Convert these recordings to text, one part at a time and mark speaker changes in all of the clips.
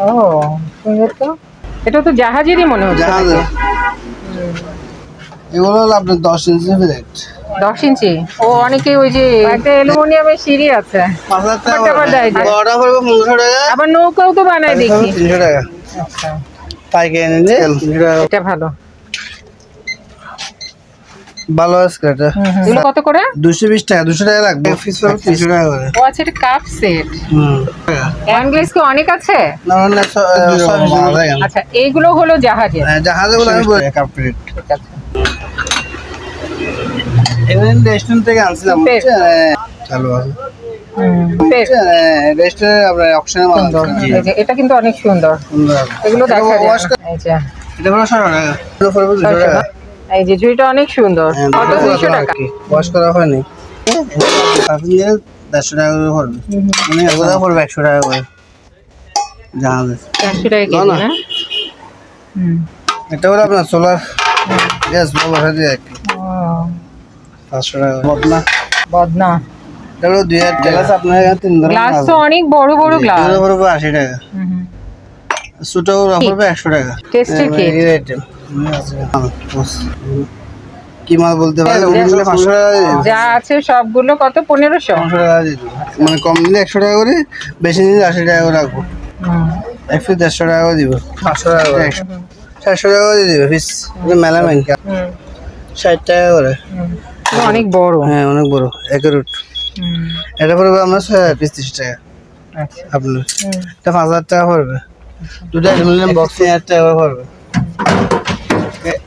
Speaker 1: ও সুন্দর তো এটা তো জাহাজেরই মনে হচ্ছে।
Speaker 2: জাহাজ এগুলো হলো আপনার দশ ইঞ্চি প্লেট
Speaker 1: দশ ইঞ্চি? ও অনেকে ওই যে একটা অ্যালুমিনিয়ামের সিঁড়ি আছে। আবার নৌকাও তো বানায় দেখি।
Speaker 2: তিনশো টাকা।
Speaker 1: আচ্ছা।
Speaker 2: পাইকারি নিলে
Speaker 1: এটা ভালো।
Speaker 2: ভালো আছে এটা
Speaker 1: এগুলো কত করে?
Speaker 2: দুশো বিশ টাকা দুশো টাকা লাগবে। ফিস পাবে তিনশো টাকা করে।
Speaker 1: ও আচ্ছা এটা কাপ সেট
Speaker 2: হুম।
Speaker 1: অ্যাঙ্গেজ কি অনেক আছে?
Speaker 2: না না।
Speaker 1: আচ্ছা এইগুলো হলো জাহাজের।
Speaker 2: হ্যাঁ, জাহাজে বলে আমি বলি। কাপ প্লেট
Speaker 1: ঠিক আছে।
Speaker 2: এখানে রেস্টুরেন্ট থেকে আনছিলাম? হ্যাঁ, চালু আছে। রেস্টুরেন্ট আপনার অপশনের মাল
Speaker 1: সুন্দর।
Speaker 2: আছে। জি,
Speaker 1: এই যে এটা কিন্তু অনেক সুন্দর।
Speaker 2: সুন্দর।
Speaker 1: এগুলো দেখা যায় এই যে।
Speaker 2: এটা পড়বে
Speaker 1: এই যে ঝুড়িটা অনেক সুন্দর।
Speaker 2: হ্যাঁ,
Speaker 1: কত?
Speaker 2: দুশো
Speaker 1: দুইশো টাকা।
Speaker 2: ওয়াশ করা হয়নি। দিয়ে দেড়শো টাকা করে পড়বে। মানে এগুলো পড়বে একশো টাকা করে। জাহাজে
Speaker 1: টাকা কেজি
Speaker 2: না,
Speaker 1: হুম।
Speaker 2: এটা হলো আপনার সোলার গ্যাস পাঁচশো টাকা। বদনা।
Speaker 1: বদনা।
Speaker 2: এটা হলো দুই হাজার গ্লাস আপনার তিন ধরনের
Speaker 1: গ্লাস তো অনেক বড় বড় গ্লাস।
Speaker 2: আশি টাকা। ছোটো পড়বে একশো টাকা।
Speaker 1: টেস্টের
Speaker 2: হ্যাঁ। কি মাল বলতে পারে?
Speaker 1: হ্যাঁ,
Speaker 2: পাঁচশো টাকা।
Speaker 1: যা আছে সবগুলো কত? পনেরোশো?
Speaker 2: পাঁচশো টাকা মানে কম নিলে একশো টাকা করে বেশি নিলে আশি টাকা করে রাখব। এক পিস দেড়শো টাকা করে দিব। পাঁচশো টাকা করে। একশো চারশো টাকা করে দিবে পিস মেলামেন ষাট টাকা করে।
Speaker 1: অনেক বড়।
Speaker 2: হ্যাঁ অনেক বড়। এক রুট এটা পড়বে আপনার ছয় পিস ত্রিশ টাকা।
Speaker 1: আচ্ছা।
Speaker 2: আপনার। এটা পাঁচ হাজার টাকা পড়বে। দুটো বক্স তিন হাজার টাকা করে পড়বে।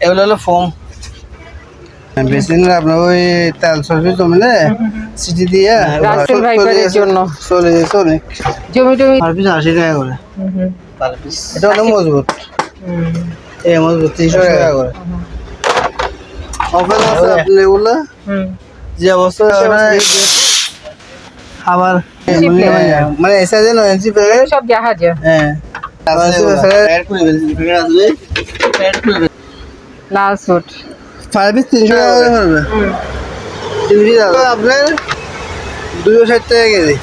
Speaker 2: এগুলো হলো ফোম। বেশি নিলে আপনার ওই তেল সরবি জমলে সিটি দিয়ে
Speaker 1: জন্য।
Speaker 2: চলে। অনেক
Speaker 1: জমি
Speaker 2: পিস আশি টাকা করে। এটা অনেক মজবুত। এই মজবুত তিনশো টাকা করে। অফার আছে আপনি এগুলো?
Speaker 1: হুম,
Speaker 2: যে অবস্থা আবার মানে এসে যে নয় ইঞ্চি
Speaker 1: এগুলো
Speaker 2: প্যাকেট
Speaker 1: সব জাহাজে।
Speaker 2: হ্যাঁ। করে ফেলছি করে ফেলছি
Speaker 1: লাল স্যুট।
Speaker 2: ফাইভ পিস তিনশো টাকা হবে? আপনার দুশো ষাট টাকা কেজি।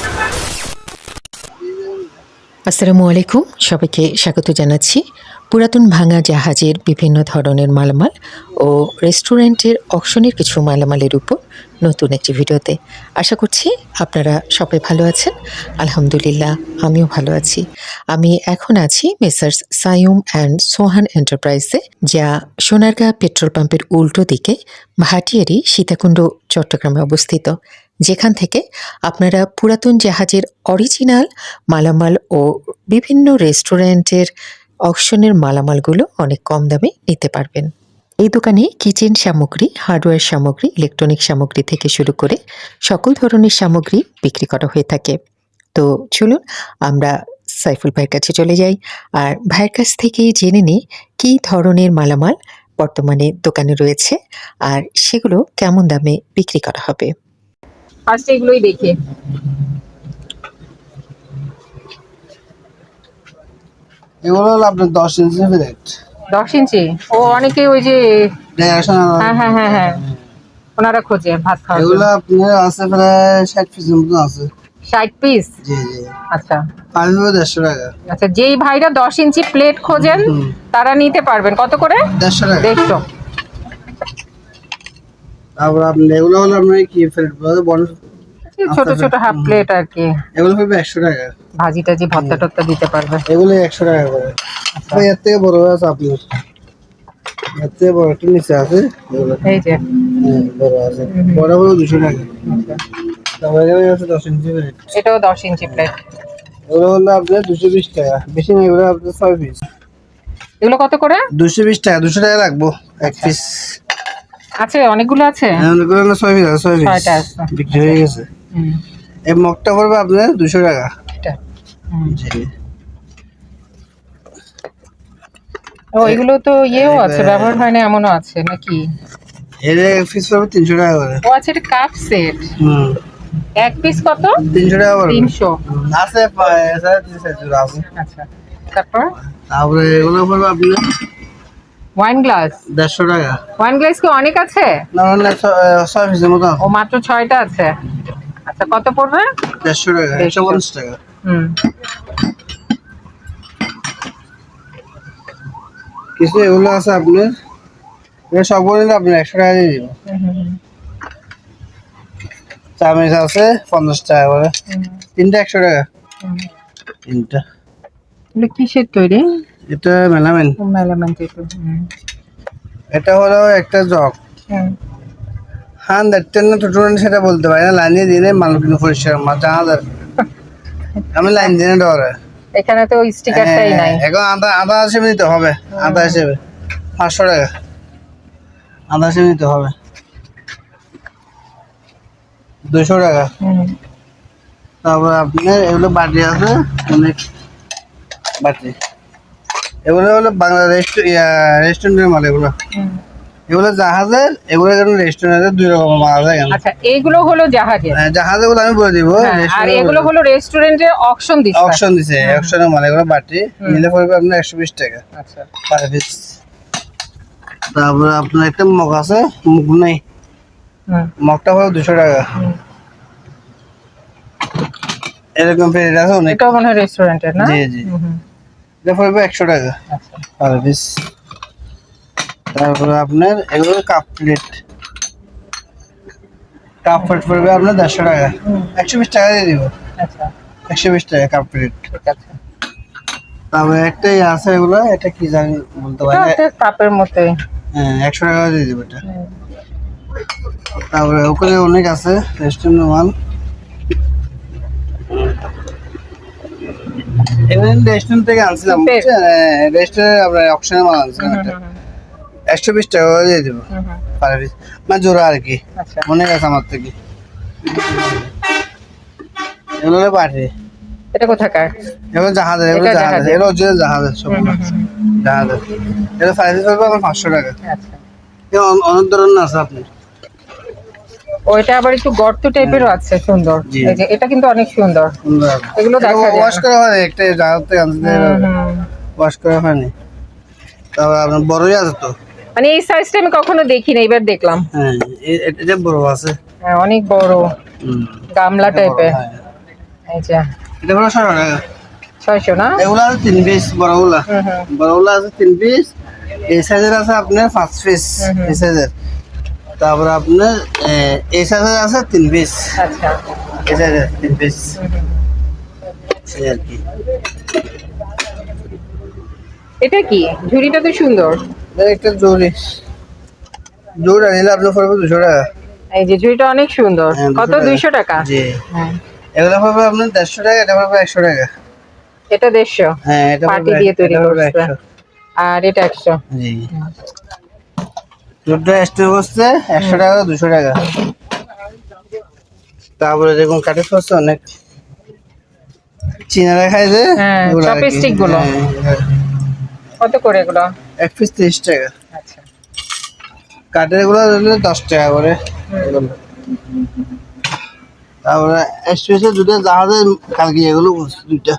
Speaker 3: আসসালামু আলাইকুম সবাইকে স্বাগত জানাচ্ছি। পুরাতন ভাঙা জাহাজের বিভিন্ন ধরনের মালামাল ও রেস্টুরেন্টের অকশনের কিছু মালামালের উপর নতুন একটি ভিডিওতে। আশা করছি আপনারা সবাই ভালো আছেন। আলহামদুলিল্লাহ, আমিও ভালো আছি। আমি এখন আছি মেসার্স সায়ুম অ্যান্ড সোহান এন্টারপ্রাইজে, যা সোনারগাঁ পেট্রোল পাম্পের উল্টো দিকে ভাটিয়ারি, সীতাকুণ্ড, চট্টগ্রামে অবস্থিত। যেখান থেকে আপনারা পুরাতন জাহাজের অরিজিনাল মালামাল ও বিভিন্ন রেস্টুরেন্টের অকশনের মালামালগুলো অনেক কম দামে নিতে পারবেন। এই দোকানে কিচেন সামগ্রী, হার্ডওয়্যার সামগ্রী, ইলেকট্রনিক সামগ্রী থেকে শুরু করে সকল ধরনের সামগ্রী বিক্রি করা হয়ে থাকে। তো চলুন আমরা সাইফুল ভাইয়ের কাছে চলে যাই আর ভাইয়ের কাছ থেকে জেনে নিই কী ধরনের মালামাল বর্তমানে দোকানে রয়েছে আর সেগুলো কেমন দামে বিক্রি করা হবে।
Speaker 1: এগুলোই দেখি।
Speaker 2: এগুলো হলো আপনার দশ ইঞ্চি প্লেট
Speaker 1: দশ ইঞ্চি? ও অনেকে ওই যে হ্যাঁ হ্যাঁ হ্যাঁ হ্যাঁ। ওনারা খোঁজে ভাত খাওয়ার
Speaker 2: এগুলো আপনার আছে প্রায় ষাট পিস মতো আছে।
Speaker 1: ষাট পিস
Speaker 2: জি জি।
Speaker 1: আচ্ছা।
Speaker 2: পিস দেড়শো টাকা।
Speaker 1: আচ্ছা যেই ভাইরা দশ ইঞ্চি প্লেট খোঁজেন তারা নিতে পারবেন। কত করে?
Speaker 2: দেড়শো টাকা।
Speaker 1: দেড়শো।
Speaker 2: তারপর আপনি এগুলো হলো আপনার কি প্লেট বড়
Speaker 1: ছোট ছোট হাফ প্লেট আর কি?
Speaker 2: এগুলো পড়বে একশো টাকা।
Speaker 1: ভাজি টাজি ভর্তা টর্তা দিতে পারবে।
Speaker 2: এগুলো একশো টাকা করে। তো এর থেকে বড় আছে আপনার। এর থেকে বড় একটু নিচে আছে।
Speaker 1: এই যে।
Speaker 2: হ্যাঁ, বড় আছে। বড় বড় দুশো টাকা। দশ ইঞ্চি প্লেট
Speaker 1: এটাও দশ ইঞ্চি প্লেট
Speaker 2: এগুলো হলো আপনার দুশো বিশ টাকা। বেশি না এগুলো আপনার ছয় পিস
Speaker 1: এগুলো কত করে?
Speaker 2: দুশো বিশ টাকা দুশো টাকা রাখব এক পিস
Speaker 1: আছে অনেকগুলো আছে?
Speaker 2: এগুলো হলো ছয় পিস আছে ছয় পিস বিক্রি হয়ে গেছে। এই মগটা পড়বে আপনার দুশো টাকা।
Speaker 1: এটা।
Speaker 2: জি।
Speaker 1: ও এগুলো তো ইয়েও আছে ব্যবহার হয় না এমনও আছে নাকি?
Speaker 2: এর পিস পড়বে তিনশো টাকা করে।
Speaker 1: ও আছে এটা কাপ সেট
Speaker 2: হুম।
Speaker 1: এক পিস কত?
Speaker 2: তিনশো টাকা পড়বে।
Speaker 1: তিনশো।
Speaker 2: আছে সাড়ে তিন জোড়া আছে।
Speaker 1: আচ্ছা তারপর?
Speaker 2: তারপরে এগুলো পড়বে আপনার
Speaker 1: ওয়াইন গ্লাস
Speaker 2: দেড়শো টাকা।
Speaker 1: ওয়াইন গ্লাস কি অনেক আছে?
Speaker 2: না আহ, ছয় পিসের মতো।
Speaker 1: ও মাত্র ছয়টা আছে। আচ্ছা কত পড়বে?
Speaker 2: দেড়শো টাকা একশো পঞ্চাশ টাকা।
Speaker 1: হুম।
Speaker 2: কিছু এগুলো আছে আপনার? এগুলো সবগুলো নিলে আপনার একশো টাকা দিয়ে দিব।
Speaker 1: হুম, হুম, হুম,
Speaker 2: চামিচ আছে পঞ্চাশ টাকা করে। তিনটা একশো টাকা। তিনটা।
Speaker 1: এগুলো কিসের তৈরি?
Speaker 2: এটা মেলামেন।
Speaker 1: মেলামেন
Speaker 2: এটা হলো একটা জগ।
Speaker 1: হুম,
Speaker 2: হ্যাঁ দেখতেন না ছোট সেটা বলতে পারি না লাইনে দিনে মানুষ কিন্তু পরিষ্কার মাছ জাহাজের আমি লাইন দিনে ডরে
Speaker 1: এখানে তো স্টিকারটাই নাই।
Speaker 2: হ্যাঁ, এখন আদা আদা হিসেবে নিতে হবে আদা হিসেবে পাঁচশো টাকা। আদা হিসেবে নিতে হবে। দুশো টাকা। তারপর আপনার এগুলো বাটি আছে অনেক বাটি। এগুলো হলো বাংলা রেস্টুরেন্টের মাল এগুলো। এগুলো জাহাজের এগুলো কেন রেস্টুরেন্টের দুই রকম মাল আছে
Speaker 1: আচ্ছা এইগুলো হলো জাহাজের?
Speaker 2: হ্যাঁ, জাহাজেরগুলো আমি বলে দিব
Speaker 1: হ্যাঁ, আর এগুলো হলো রেস্টুরেন্টের অকশন দিচ্ছে।
Speaker 2: অপশন দিছে অপশনের মাল এগুলো বাটি নিলে পড়বে আপনার একশো বিশ টাকা।
Speaker 1: আচ্ছা।
Speaker 2: পার পিস তারপরে আপনার একটা মগ আছে মুগ নেই। মগটা হলো দুশো টাকা। এরকম প্লেট আছে অনেক।
Speaker 1: এটাও মনে হয় রেস্টুরেন্টের না?
Speaker 2: জি জি। এটা পড়বে একশো টাকা
Speaker 1: আচ্ছা।
Speaker 2: পার পিস তারপরে আপনার এগুলো কাপ প্লেট কাপ প্লেট পড়বে আপনার দেড়শো টাকা। একশো বিশ টাকা দিয়ে দিব।
Speaker 1: আচ্ছা।
Speaker 2: একশো বিশ টাকা কাপ প্লেট তারপরে একটাই আছে এগুলো এটা কি জানি বলতে পারি
Speaker 1: এটা কাপের মতো
Speaker 2: হ্যাঁ একশো টাকা দিয়ে দিব এটা। তারপরে ওখানে অনেক আছে রেস্টুরেন্টের মাল এখানে রেস্টুরেন্ট থেকে আনছিলাম. রেস্টুরেন্ট আপনার অপশনের মাল আনছিলাম একটা। একশো বিশ টাকা করে দিয়ে দেবো পার পিস। মানে জোড়া আর কি।
Speaker 1: আচ্ছা।
Speaker 2: অনেক আছে আমার থেকে। এগুলো হলো পাঠে।
Speaker 1: এটা কোথাকার?
Speaker 2: এগুলো জাহাজের এগুলো জাহাজের। এগুলো হচ্ছে জাহাজের সব জাহাজের। এগুলো পার পিস পড়বে আমার পাঁচশো টাকা।
Speaker 1: আচ্ছা।
Speaker 2: অনেক ধরনের আছে আপনি
Speaker 1: ওইটা আবার একটু গর্ত টাইপেরও আছে সুন্দর। এটা কিন্তু অনেক সুন্দর। এগুলো দেখা যায়।
Speaker 2: ওয়াশ করা হয় একটা জাহাজ থেকে আনতে। ওয়াশ করা হয়নি। তারপর আপনার বড়ই আছে তো।
Speaker 1: মানে এই সাইজটা আমি কখনো দেখিনি এবার দেখলাম।
Speaker 2: হ্যাঁ এটা বড় আছে।
Speaker 1: হ্যাঁ, অনেক বড়। গামলা টাইপের
Speaker 2: হ্যাঁ।
Speaker 1: যে।
Speaker 2: এটা হলো ছশো টাকা।
Speaker 1: ছয়শো না?
Speaker 2: এগুলো আছে তিন পিস বড়গুলা বড়গুলা আছে তিন পিস এই সাইজের আছে আপনার পাঁচ পিস। এই সাইজের তারপরে আপনার এই সাইজের আছে তিন পিস
Speaker 1: আচ্ছা।
Speaker 2: এই সাইজের তিন পিস আর কি।
Speaker 1: এটা কি? ঝুড়িটা তো সুন্দর।
Speaker 2: একটা জরি জোড়া নিলে আপনার পড়বে দুশো টাকা।
Speaker 1: এই যে ঝুড়িটা অনেক সুন্দর।
Speaker 2: হ্যাঁ,
Speaker 1: কত?
Speaker 2: 200
Speaker 1: দুইশো টাকা?
Speaker 2: জি।
Speaker 1: হ্যাঁ।
Speaker 2: এগুলো পড়বে আপনার দেড়শো টাকা এটা পড়বে একশো টাকা।
Speaker 1: এটা দেড়শো?
Speaker 2: হ্যাঁ এটা
Speaker 1: পাটি
Speaker 2: পড়বে
Speaker 1: দিয়ে তৈরি
Speaker 2: এটা পড়বে
Speaker 1: করছে।
Speaker 2: 100
Speaker 1: আর এটা একশো।
Speaker 2: জি। দুটো এক্সট্রা করছে একশো টাকা দুশো টাকা। তারপরে দেখুন কাঠের করছে অনেক। চীনারা খায় যে
Speaker 1: হ্যাঁ,
Speaker 2: এগুলো আর কি।
Speaker 1: chopstick গুলো।
Speaker 2: হ্যাঁ,
Speaker 1: কত করে এগুলো?
Speaker 2: এক পিস তিরিশ টাকা।
Speaker 1: আচ্ছা।
Speaker 2: কাঠেরগুলো দশ টাকা করে। তারপরে এক্সপ্রেসের দুটো জাহাজের কালকে এগুলো দুইটা।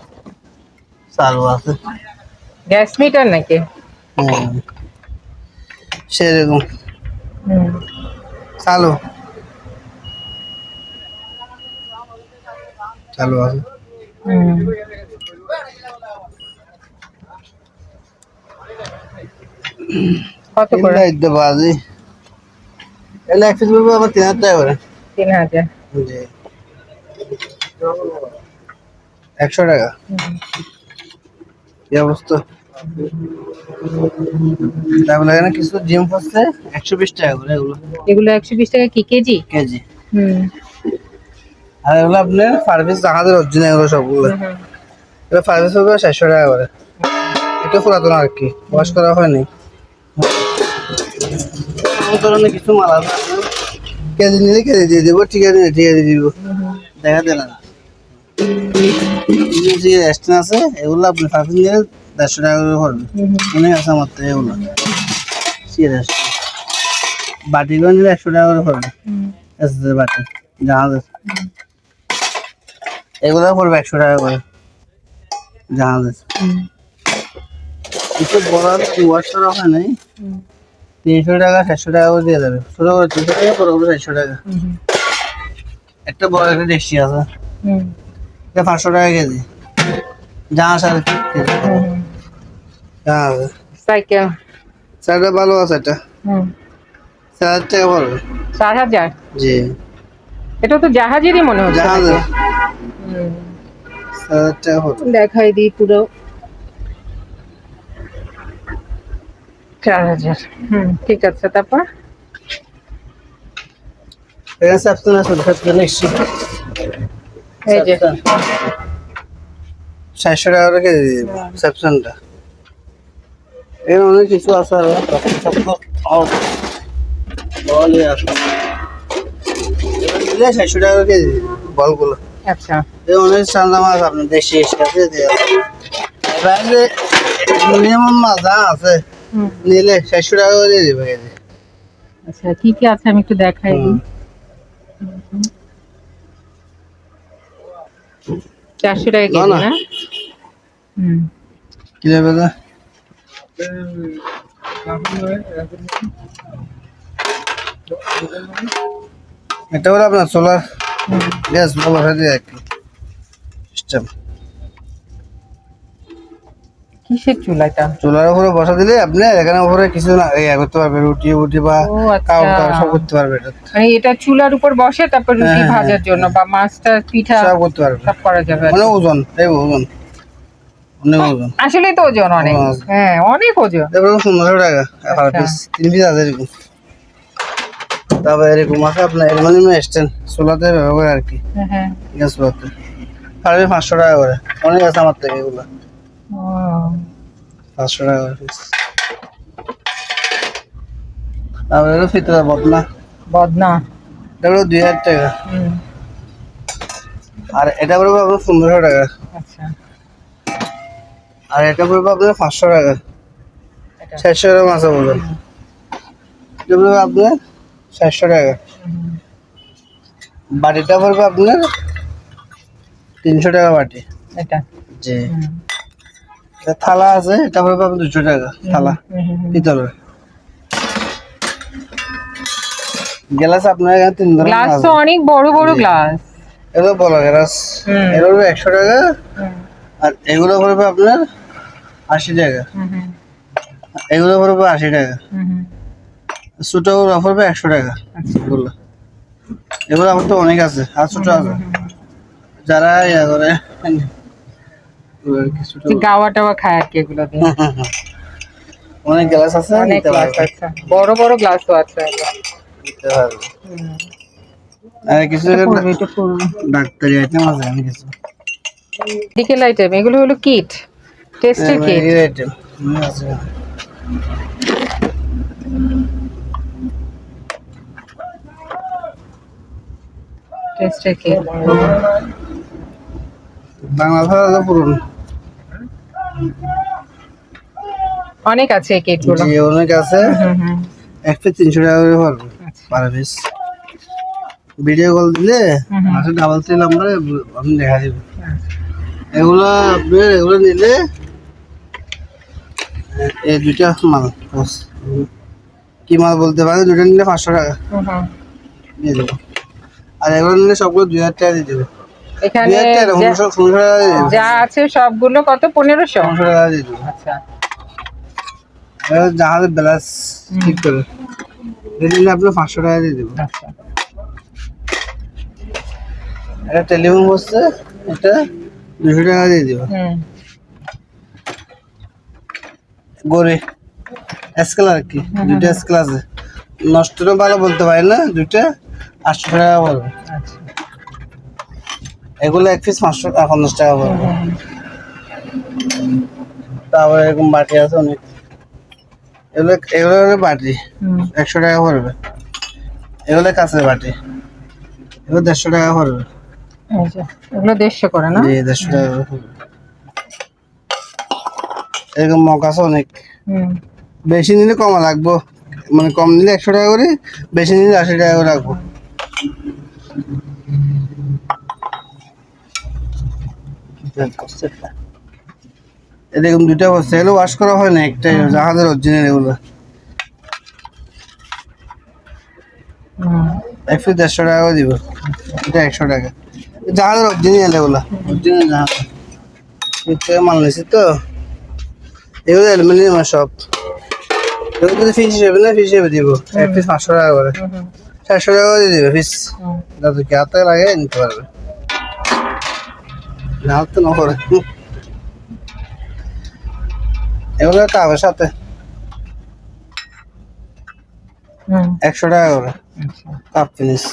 Speaker 2: চালু আছে।
Speaker 1: গ্যাস মিটার নাকি?
Speaker 2: সেরকম। চালু। চালু আছে।
Speaker 1: কত করে?
Speaker 2: তিনটা দিতে বাজি। এলে এক পিস বলব আবার তিন হাজার টাকা করে।
Speaker 1: তিন হাজার।
Speaker 2: জি। একশো টাকা। কি অবস্থা? কিছু জিম একশো বিশ টাকা করে এগুলো।
Speaker 1: এগুলো একশো বিশ টাকা কি কেজি?
Speaker 2: কেজি।
Speaker 1: হুম।
Speaker 2: আর এগুলো আপনার জাহাজের অরিজিনাল এগুলো সবগুলো। এগুলো হবে চারশো টাকা করে। একটু পুরাতন আর কি বয়স করা হয়নি। কিছু মাল কেজি নিলে কেজি দিয়ে দেবো ঠিক আছে ঠিক আছে দেবো। দেখা দিলাম যে রেস্টুরেন্ট আছে, এগুলো আপনি সার্ভিস নিলে দেড়শো টাকা করে পড়বে। অনেক আছে আমার তো এগুলো। বাটিগুলো নিলে একশো টাকা করে পড়বে। এসএসের বাটি জাহাজের এগুলো পড়বে একশো টাকা করে। জাহাজের কিছু বড় ওয়াশ করা হয় নাই। তিনশো টাকা চারশো টাকা করে দিয়ে দেবে। ছোটো করে তিনশো টাকা বড় করে চারশো টাকা। একটা বড় একটা দেশি আছে।
Speaker 1: হুম,
Speaker 2: এটা পাঁচশো টাকা কেজি। জাহাজ আর কেজি
Speaker 1: হুম, হুম। সাইকেল।
Speaker 2: ভালো আছে এটা
Speaker 1: হুম।
Speaker 2: চার হাজার টাকা পড়বে।
Speaker 1: চার হাজার?
Speaker 2: জি।
Speaker 1: এটা তো জাহাজেরই মনে হচ্ছে।
Speaker 2: জাহাজ চার হাজার টাকা
Speaker 1: দেখাই দিই পুরো। চার হাজার। হুম ঠিক আছে তারপর?
Speaker 2: আছে চারশো টাকা কেজি স্যাপসনটা। এখানে অনেক কিছু আছে আরও আছে চারশো টাকা কেজি বলগুলো।
Speaker 1: আচ্ছা।
Speaker 2: এই অনেক চান্দা মাছ আপনি দেশি এসে আছে মিনিমাম মাছ আছে।
Speaker 1: হুম
Speaker 2: নিলে চারশো টাকা করে দিয়ে দেবে
Speaker 1: আচ্ছা কি কি আছে আমি একটু দেখাই দিই। চারশো টাকা কেজি
Speaker 2: না,
Speaker 1: হুম।
Speaker 2: কি দেবে না এটা হলো আপনার সোলার। গ্যাস দিয়ে আর কি। সিস্টেম
Speaker 1: কিসের চুলা এটা?
Speaker 2: চুলার উপরে বসা দিলে আপনি এখানে উপরে কিছু না ইয়া করতে পারবে রুটি উটি বা
Speaker 1: আচ্ছা।
Speaker 2: কাউ সব করতে পারবে এটা।
Speaker 1: মানে এটা চুলার উপর বসে তারপর রুটি
Speaker 2: হ্যাঁ,
Speaker 1: ভাজার জন্য বা মাছটা পিঠা
Speaker 2: সব করতে পারবে।
Speaker 1: সব করা যাবে আর কি।
Speaker 2: ওজন এই ওজন। অনেক ওজন।
Speaker 1: আসলেই তো ওজন অনেক।
Speaker 2: ও।
Speaker 1: হ্যাঁ অনেক ওজন।
Speaker 2: এবার পনেরোশো টাকা
Speaker 1: আচ্ছা।
Speaker 2: পিস তিন পিস আছে এরকম। তারপরে এরকম আছে আপনার অ্যালুমিনিয়াম স্ট্যান্ড সোলাতে ব্যবহার আর কি।
Speaker 1: হ্যাঁ, হ্যাঁ।
Speaker 2: চুলাতে পারবে পাঁচশো টাকা করে। অনেক আছে আমার থেকে এগুলো। পাঁচশো টাকা পিস তারপরে হলো ফিতরা বদনা।
Speaker 1: বদনা।
Speaker 2: এটা হলো দুই হাজার টাকা। আর এটা পড়বে আপনার পনেরোশো টাকা।
Speaker 1: আচ্ছা।
Speaker 2: আর এটা পড়বে আপনার পাঁচশো টাকা।
Speaker 1: এটা।
Speaker 2: চারশো টাকা মাছ বলবেন এটা পড়বে আপনার চারশো টাকা। বাটিটা পড়বে আপনার তিনশো টাকা বাটি।
Speaker 1: এটা।
Speaker 2: জি। এটা থালা আছে এটা পড়বে আপনার দুশো টাকা থালা। পিতলের গ্লাস আপনার এখানে তিন ধরনের
Speaker 1: গ্লাস তো অনেক বড় বড় গ্লাস।
Speaker 2: এগুলো বড় গ্লাস। এগুলো একশো টাকা। আর এগুলো পড়বে আপনার আশি টাকা। এগুলো পড়বে আশি টাকা। ছোটগুলো পড়বে একশো টাকা।
Speaker 1: আচ্ছা।
Speaker 2: এগুলো। এগুলো আমার তো অনেক আছে আর ছোট আছে। যারা ইয়া করে।
Speaker 1: গাওয়া টাওয়া খায় আর কি এগুলো দিয়ে।
Speaker 2: অনেক গ্লাস আছে
Speaker 1: অনেক গ্লাস আছে। বড় বড় গ্লাসও আছে
Speaker 2: নিতে পারবে। আর কিছু। ডাক্তারি আইটেম আছে আমি কিছু।
Speaker 1: মেডিকেল আইটেম এগুলো হলো কিট টেস্টের কিট
Speaker 2: আইটেম আছে।
Speaker 1: টেস্টের কিট
Speaker 2: বাংলা ভাষা পুরনো।
Speaker 1: অনেক আছে এই কিটগুলো
Speaker 2: জি অনেক আছে। এক পিস তিনশো টাকা করে
Speaker 1: আচ্ছা।
Speaker 2: পার পিস ভিডিও কল দিলে। মাসে ডাবল থ্রি নাম্বারে আমি দেখা দিব। এগুলো আপনার এগুলো নিলে এই দুইটা মাল বাস। কি মাল বলতে পারেন দুটো নিলে পাঁচশো টাকা। দিয়ে দেবো। আর এগুলো নিলে সবগুলো দুই হাজার টাকা দিয়ে দেবো।
Speaker 1: এখানে যা- আছে সবগুলো কত? পনেরোশো? আচ্ছা।
Speaker 2: জাহাজের ব্যালেন্স ঠিক করে। নিলে পাঁচশো টাকা দিয়ে দেবো।
Speaker 1: আচ্ছা।
Speaker 2: এটা টেলিফোন বসছে এটা দুশো টাকা দিয়ে দেবো। গড়ে। আর কি আছে নষ্টটা ভালো বলতে পারি না দুইটা আটশো টাকা পড়বে
Speaker 1: আচ্ছা।
Speaker 2: এগুলো এক পিস পাঁচশো টাকা পঞ্চাশ টাকা পড়বে তারপরে এরকম বাটি আছে অনেক। এগুলো এগুলো হলো বাটি। একশো টাকা পড়বে। এগুলো কাঁচের বাটি। এগুলো দেড়শো টাকা পড়বে।
Speaker 1: এগুলো দেড়শো করে না?
Speaker 2: জি দেড়শো টাকা এরকম মগ আছে অনেক। বেশি নিলে কম লাগবো। মানে কম নিলে একশো টাকা করে বেশি নিলে আশি টাকা করে রাখব। এরকম দুইটা বসছে এগুলো ওয়াশ করা হয় না একটাই জাহাজের অরিজিনাল এগুলো।
Speaker 1: হুম।
Speaker 2: এক পিস দেড়শো টাকা দিব। এটা একশো টাকা। জাহাজের অরিজিনাল এগুলো। অরিজিনাল জাহাজ। মাল নিয়েছি তো। এগুলো অ্যালুমিনিয়াম সব। এগুলো যদি ফিস হিসেবে না ফিস হিসেবে দিব। এক পিস পাঁচশো টাকা করে। চারশো টাকা করে দিয়ে দিবে ফিস
Speaker 1: হুম।
Speaker 2: দাদু কি হাতে লাগে নিতে পারবে। না করে এগুলো কাপের সাথে একশো টাকা করে কাপ ফিনিশ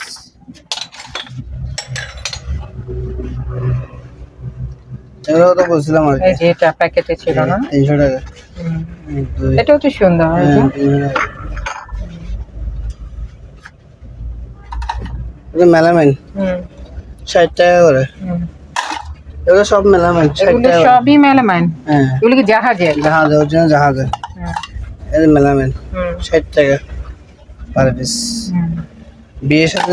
Speaker 2: এগুলো তো বলছিলাম আর কি
Speaker 1: এটা প্যাকেটে ছিল না
Speaker 2: তিনশো টাকা
Speaker 1: এটাও তো সুন্দর।
Speaker 2: এটা মেলামেন ষাট টাকা করে। এগুলো সব মেলামেন ষাট
Speaker 1: এগুলো সবই মেলামাইন
Speaker 2: হ্যাঁ।
Speaker 1: এগুলো কি জাহাজে
Speaker 2: জাহাজে ওর জন্য জাহাজে এটা মেলামেন
Speaker 1: হুম।
Speaker 2: ষাট টাকা পার পিস বিয়ের সাথে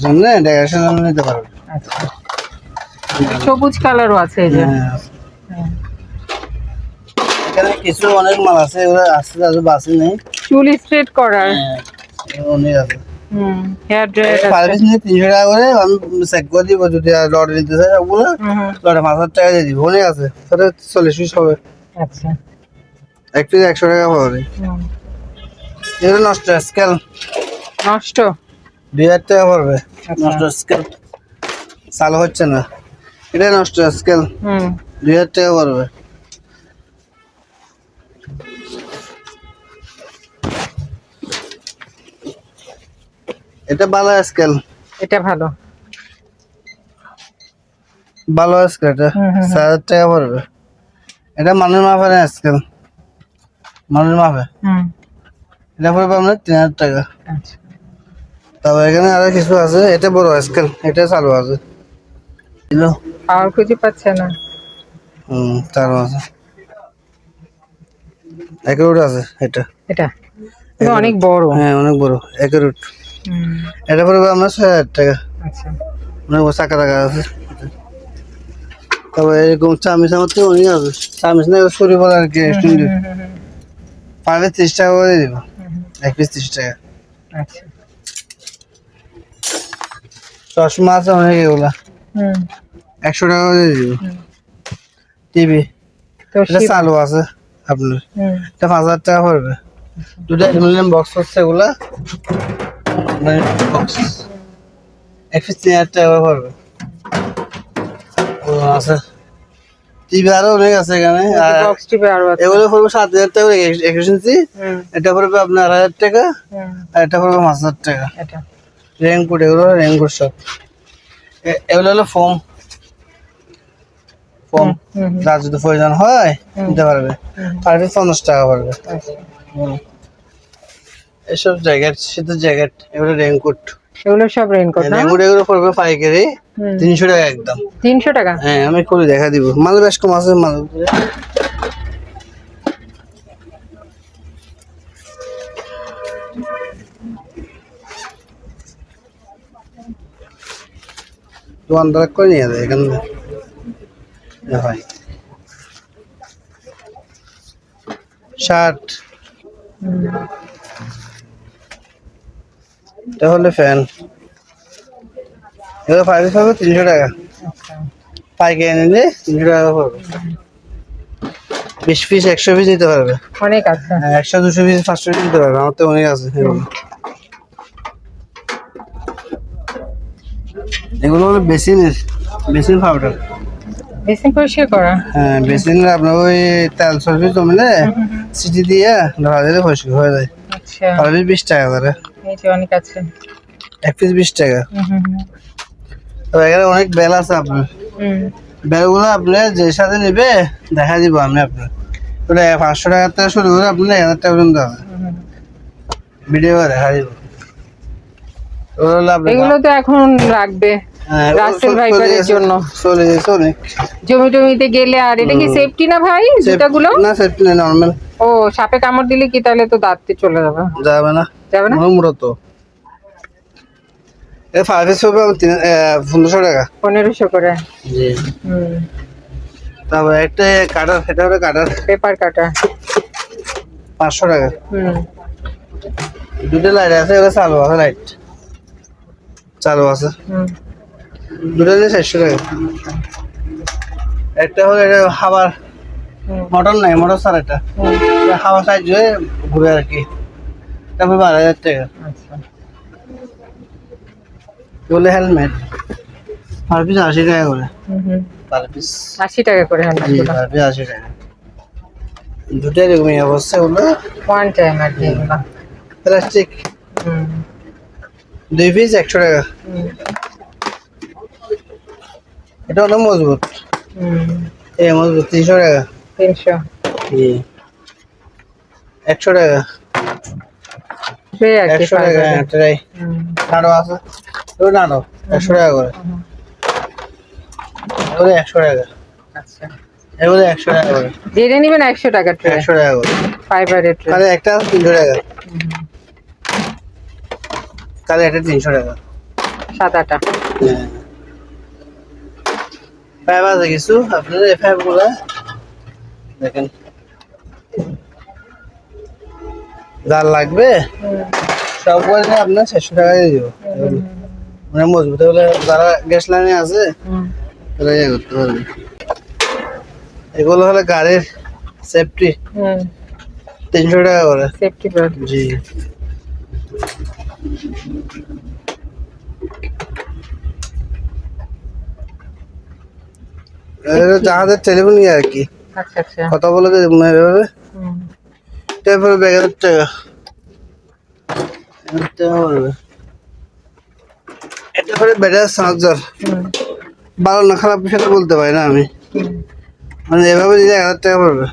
Speaker 2: জন্য ডেকোরেশন নিতে পারবে।
Speaker 1: আচ্ছা। সবুজ কালারও আছে এই যে।
Speaker 2: হ্যাঁ। এখানে কিছু অনেক মাল আছে এগুলো আসতে বাসে নেই।
Speaker 1: চুল স্ট্রেট করার।
Speaker 2: হ্যাঁ, অনেক আছে।
Speaker 1: হেয়ার ড্রায়ার
Speaker 2: নিয়ে তিনশো টাকা করে আমি চেক করে দিব যদি লটে নিতে চাই। লটে পাঁচ হাজার টাকা দিয়ে দিব অনেক আছে। তাহলে চল্লিশ পিস হবে।
Speaker 1: আচ্ছা।
Speaker 2: এক পিস একশো টাকা পাবে
Speaker 1: হুম।
Speaker 2: এগুলো নষ্ট স্কেল
Speaker 1: নষ্ট?
Speaker 2: দুই হাজার টাকা পড়বে।
Speaker 1: আচ্ছা।
Speaker 2: নষ্ট স্কেল চালু হচ্ছে না। এটা নষ্ট স্কেল দুই হাজার টাকা পড়বে। এটা ভালো স্কেল
Speaker 1: এটা ভালো।
Speaker 2: ভালো স্কেল এটা। হাজার টাকা পড়বে। এটা মানুষ মাপে না স্কেল মানুষ মাপে। এটা পড়বে আপনার তিন হাজার টাকা।
Speaker 1: আচ্ছা।
Speaker 2: তারপর এখানে আরও কিছু আছে। এটা বড় স্কেল এটা চালু আছে।
Speaker 1: পাওয়ার খুঁজে পাচ্ছে না।
Speaker 2: হুম চালু আছে। একুরেট আছে এটা।
Speaker 1: এটা। অনেক বড়।
Speaker 2: হ্যাঁ অনেক বড়।
Speaker 1: হুম
Speaker 2: এটা পড়বে আপনার ছয় হাজার টাকা।
Speaker 1: আচ্ছা।
Speaker 2: অনেক চাকা টাকা আছে। তারপর এরকম চামিচ আমার তো অনেক আছে। চামিচ না সরি বলে আর কি স্টুডেন্ট পারবে তিরিশ টাকা করে দিব। এক পিস তিরিশ টাকা।
Speaker 1: আচ্ছা।
Speaker 2: চশমা আছে অনেক এগুলা। একশো টাকা করে দিব। টিভি। এটা চালু আছে আপনার। এটা পাঁচ হাজার টাকা পড়বে। দুটো অ্যালুমিনিয়াম বক্স হচ্ছে এগুলা। বক্স এক পিস তিন হাজার টাকা পড়বে ও, আছে টিভি আরও অনেক আছে এখানে। আর
Speaker 1: আরও
Speaker 2: এগুলো পড়বে সাত হাজার টাকা একুশ ইঞ্চি এটা পড়বে আপনার আড়াই হাজার টাকা। আর এটা পড়বে পাঁচ হাজার টাকা।
Speaker 1: এটা।
Speaker 2: রেনকোট এগুলো রেনকোট সব। এ- এগুলো হলো ফোম। ফোম। যার যদি প্রয়োজন হয় নিতে পারবে। পার পঞ্চাশ টাকা পড়বে।
Speaker 1: আচ্ছা।
Speaker 2: এসব জ্যাকেট শীতের জ্যাকেট এগুলো রেনকোট
Speaker 1: এগুলো সব রেনকোট না?
Speaker 2: রেনকোট এগুলো পড়বে পাইকারি
Speaker 1: হুম।
Speaker 2: তিনশো টাকা একদম।
Speaker 1: তিনশো টাকা?
Speaker 2: হ্যাঁ আমি করে দেখা দিব। মাল বেশ কম আছে মাল। দোকানদার করে নিয়ে যায় এখান থেকে। ভাই শার্ট। এটা হলে ফ্যান এগুলো ফাইভ পাবে তিনশো টাকা। পাইকারি নিলে তিনশো টাকা পড়বে। বিশ পিস একশো পিস নিতে পারবে।
Speaker 1: অনেক আছে।
Speaker 2: হ্যাঁ একশো দুশো পিস পাঁচশো পিস নিতে পারবে। আমার তো অনেক আছে। এগুলো এগুলো হলো বেসিনের বেসিন পাউডার
Speaker 1: বেসিন পরিষ্কার করা।
Speaker 2: হ্যাঁ বেসিন আপনার ওই তেল সরবি জমিলে সিটি দিয়ে ধরা দিলে পরিষ্কার হয়ে যায়।
Speaker 1: আচ্ছা।
Speaker 2: আর বিশ টাকা করে
Speaker 1: যে অনেক আছে।
Speaker 2: এক পিস বিশ টাকা।
Speaker 1: হুম হুম হুম।
Speaker 2: এখানে অনেক বেল আছে আপনার।
Speaker 1: হুম।
Speaker 2: বেলগুলো আপনি যে সাথে নেবে দেখা দিব আমি আপনার। ওটা পাঁচশো থেকে শুরু করে আপনি এক হাজার টাকা পর্যন্ত আছে। ভিডিও দেখা দিব।
Speaker 1: এগুলো তো এখন রাখবে
Speaker 2: হ্যাঁ,
Speaker 1: রাসেল ভাইপারের জন্য।
Speaker 2: চলে গেছে অনেক।
Speaker 1: জমি টমিতে গেলে আর এটা কি সেফটি না ভাই জুতাগুলো?
Speaker 2: না সেফটি না নর্মাল
Speaker 1: ও সাপে কামড় দিলে কি তাহলে তো দাঁততে চলে যাবে।
Speaker 2: যাবে না।
Speaker 1: যাবে না?
Speaker 2: মূলত। এ ফাইভ পিস হবে পনেরোশো টাকা।
Speaker 1: পনেরোশো করে।
Speaker 2: জি।
Speaker 1: হুম।
Speaker 2: তারপর একটা কাটার এটা হলো কাটার
Speaker 1: পেপার কাটা
Speaker 2: পাঁচশো টাকা।
Speaker 1: হুম।
Speaker 2: দুটো লাইট আছে এগুলো চালু আছে লাইট চালু আছে।
Speaker 1: হুম।
Speaker 2: দুটো নিয়ে চারশো টাকা। একটা হলো এটা খাবার
Speaker 1: হুম,
Speaker 2: মোটর নাই মোটর স্যার এটা হাওয়া সাহায্য হয়ে ঘুরে আর কি। তারপর বারো হাজার টাকা।
Speaker 1: আচ্ছা।
Speaker 2: বলে হেলমেট পার পিস আশি টাকা করে। পার পিস
Speaker 1: আশি টাকা করে
Speaker 2: পার পিস আশি টাকা। দুটাই রকমই অবস্থা ওগুলো
Speaker 1: ওয়ান টাইম আর কি
Speaker 2: প্লাস্টিক দুই পিস একশো টাকা। এটা অনেক মজবুত। এই মজবুত তিনশো টাকা।
Speaker 1: তিনশো।
Speaker 2: একশো টাকা।
Speaker 1: ট্রে আর কি
Speaker 2: টাকা হ্যাঁ, নাড়ো আছে। ওই নাড়ো একশো টাকা করে। এগুলো একশো টাকা।
Speaker 1: আচ্ছা।
Speaker 2: এগুলো একশো টাকা করে।
Speaker 1: জেনে নেবেন একশো টাকা ট্রে।
Speaker 2: একশো টাকা করে।
Speaker 1: ফাইবারের ট্রে।
Speaker 2: তাহলে একটা তিনশো টাকা। তাহলে একটা তিনশো টাকা।
Speaker 1: সাদাটা
Speaker 2: হ্যাঁ। ফাইভ আছে কিছু? আপনার ফাইভগুলা দেখেন। যার লাগবে? সব করে আপনার চারশো টাকা দিয়ে দিব। মানে মজবুত হলে যারা গ্যাস লাইনে আছে তারা ইয়ে করতে পারবে। এগুলো হলে গাড়ির সেফটি তিনশো টাকা করে।
Speaker 1: সেফটি
Speaker 2: জি। জাহাজের টেলিফোন ইয়ে আর কি।
Speaker 1: আচ্ছা আচ্ছা।
Speaker 2: কথা বলে যে মনে হয় এভাবে
Speaker 1: হুম,
Speaker 2: তারপরে ব্যাগের টাকা টাকা পড়বে। এটা করে ব্যাটার চার্জার। ভালো না খারাপ সেটা বলতে পারি না আমি। মানে এভাবে দিলে এক হাজার টাকা পড়বে।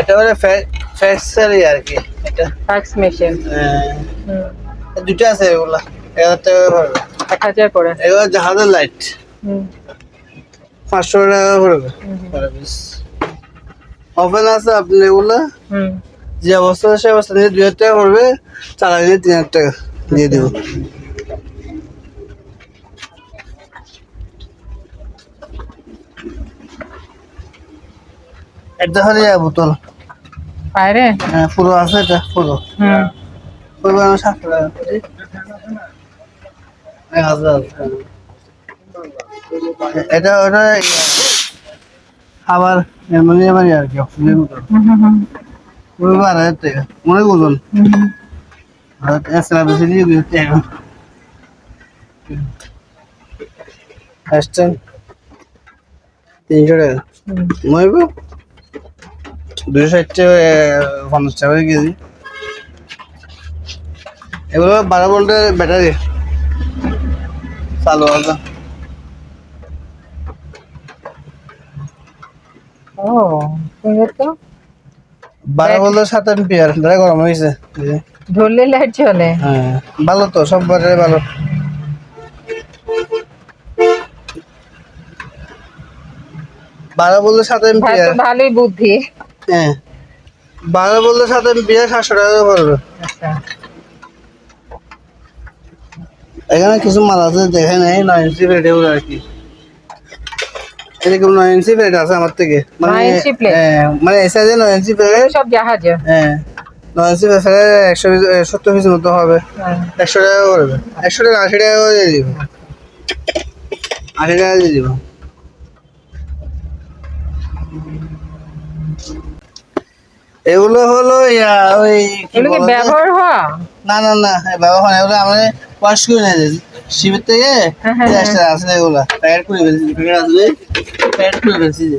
Speaker 2: এটা হলে ফ্যাক্সারি আর কি এটা।
Speaker 1: Fax machine.
Speaker 2: আহ, দুটো আছে এগুলা এক হাজার টাকা পড়বে।
Speaker 1: এক হাজার করে
Speaker 2: এগুলো জাহাজের লাইট
Speaker 1: হুম,
Speaker 2: পাঁচশো টাকা
Speaker 1: হুম,
Speaker 2: ওভেন আছে আপনি এগুলা? যে অবস্থা সে অবস্থা নিয়ে দুই হাজার টাকা পড়বে চালাইলে তিন হাজার টাকা দিয়ে দেবো। এটা হলে বোতল।
Speaker 1: বাইরে?
Speaker 2: হ্যাঁ পুরো আছে এটা পুরো।
Speaker 1: হুম।
Speaker 2: সাতশো টাকা করে। হ্যাঁ। এটা ওটা খাবার এমনি এমনি আর কি অক্সিজেন হাজার ওজন। বেশি দিয়ে আসছেন? তিনশো টাকা। মইব দুশো ষাট পঞ্চাশ টাকা কেজি। এগুলো বারো ভোল্টের ব্যাটারি। চালু আছে।
Speaker 1: ও সুন্দর তো
Speaker 2: বারো ভোল্টের সাত এম্পিয়ার ধরে গরম হয়েছে
Speaker 1: ধরলে লাইট চলে
Speaker 2: হ্যাঁ ভালো তো সব ব্যাটারি ভালো। বারো বলতে সাত এম্পিয়ার
Speaker 1: ভালোই বুদ্ধি।
Speaker 2: হ্যাঁ বারো বলতে সাত এম্পিয়ার সাতশো টাকা পড়বে।
Speaker 1: আচ্ছা।
Speaker 2: এখানে কিছু মাল আছে দেখে নেই নয় ইঞ্চি প্লেট আর কি। এরকম নয় ইঞ্চি প্লেট আছে আমার থেকে। মানে? হ্যাঁ, মানে এই সাইজে নয় ইঞ্চি প্লেট
Speaker 1: সব জাহাজে।
Speaker 2: হ্যাঁ নয় ইঞ্চি প্লেট একশো সত্তর পিস মতো হবে।
Speaker 1: হ্যাঁ।
Speaker 2: একশো টাকা করবে একশো টাকা আশি টাকা করে দিয়ে দিব। আশি টাকা দিয়ে দিব। এগুলো হলো ইয়া ওই
Speaker 1: ব্যবহার হওয়া?
Speaker 2: না না না বাবা হয় এগুলো আমরা ওয়াশ করে নিয়ে শিবের থেকে গ্যাসটা আসলে এগুলো। প্যাকেট করে ফেলছি প্যাকেট আসলে প্যাকেট করে ফেলছি যে।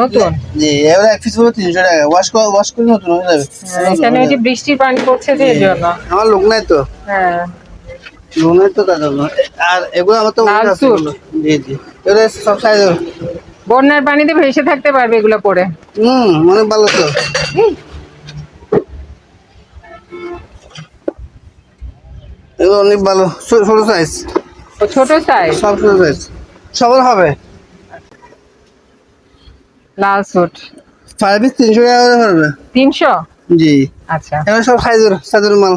Speaker 1: নতুন?
Speaker 2: জি এগুলো এক পিস পড়বে তিনশো টাকা। ওয়াশ করে ওয়াশ করে নতুন হয়ে যাবে।
Speaker 1: হ্যাঁ, এখানে ওই যে বৃষ্টির পানি পড়ছে যে জন্য।
Speaker 2: আমার লোক নাই তো।
Speaker 1: হ্যাঁ।
Speaker 2: লোক নাই তো জন্য। আর এগুলো আমার তো। জি জি। এগুলো সব সাইজ
Speaker 1: বন্যার পানিতে ভেসে থাকতে পারবে এগুলো পরে।
Speaker 2: হুম অনেক ভালো তো। এগুলো অনেক ভালো। ছোট সাইজ
Speaker 1: ছোট সাইজ
Speaker 2: সব ছোট সাইজ সবার হবে?
Speaker 1: লাল স্যুট
Speaker 2: ফাইভ পিস তিনশো টাকা পড়বে
Speaker 1: তিনশো?
Speaker 2: জি।
Speaker 1: আচ্ছা।
Speaker 2: এগুলো সব সাইজের সাইজের মাল।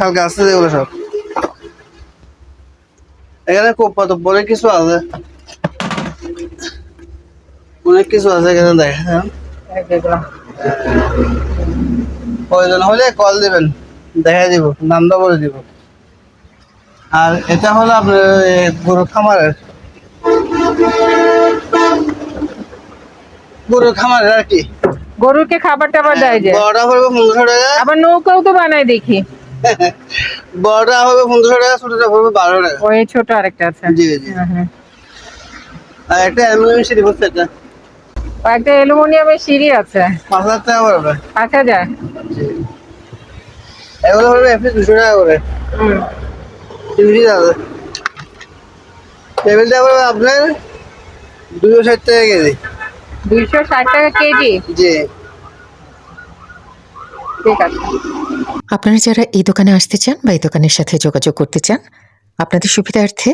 Speaker 2: কালকে আসছে এগুলো সব। এখানে কোপা তো পরে কিছু আছে। অনেক কিছু আছে এখানে দেখেন। প্রয়োজন হলে কল দিবেন। দেখা দিব। নামটা বলে দিব। আর এটা হলো আপনার এই গরু খামারের। গরুর খামার আর কি।
Speaker 1: গরুকে খাবার টাবার দেয় যে।
Speaker 2: বড়টা পড়বে পনেরোশো টাকা।
Speaker 1: আবার নৌকাও তো বানায় দেখি।
Speaker 2: বড়টা হবে পনেরোশো টাকা ছোটটা পড়বে বারো টাকা।
Speaker 1: ওই ছোট আরেকটা আছে।
Speaker 2: জি জি।
Speaker 1: হ্যাঁ, হ্যাঁ।
Speaker 2: আর একটা অ্যালুমিনিয়াম সিঁড়ি বসছে একটা
Speaker 1: একটা অ্যালুমিনিয়ামের সিঁড়ি আছে।
Speaker 2: পাঁচ হাজার টাকা পড়বে।
Speaker 1: পাঁচ হাজার?
Speaker 2: এগুলো পড়বে দুশো টাকা করে।
Speaker 1: হুম।
Speaker 2: টেবিলটা পড়বে আপনার দুশো ষাট টাকা কেজি।
Speaker 1: দুইশো ষাট টাকা কেজি?
Speaker 2: জি।
Speaker 1: ঠিক আছে।
Speaker 3: আপনারা যারা এই দোকানে আসতে চান বা এই দোকানের সাথে যোগাযোগ করতে চান আপনাদের সুবিধার্থে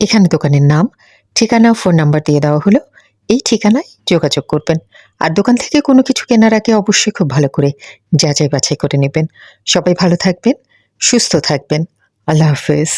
Speaker 3: এখানে দোকানের নাম ঠিকানা ফোন নাম্বার দিয়ে দেওয়া হলো। এই ঠিকানায় যোগাযোগ করবেন। আর দোকান থেকে কোনো কিছু কেনার আগে অবশ্যই খুব ভালো করে যাচাই বাছাই করে নেবেন। সবাই ভালো থাকবেন সুস্থ থাকবেন। আল্লাহ হাফেজ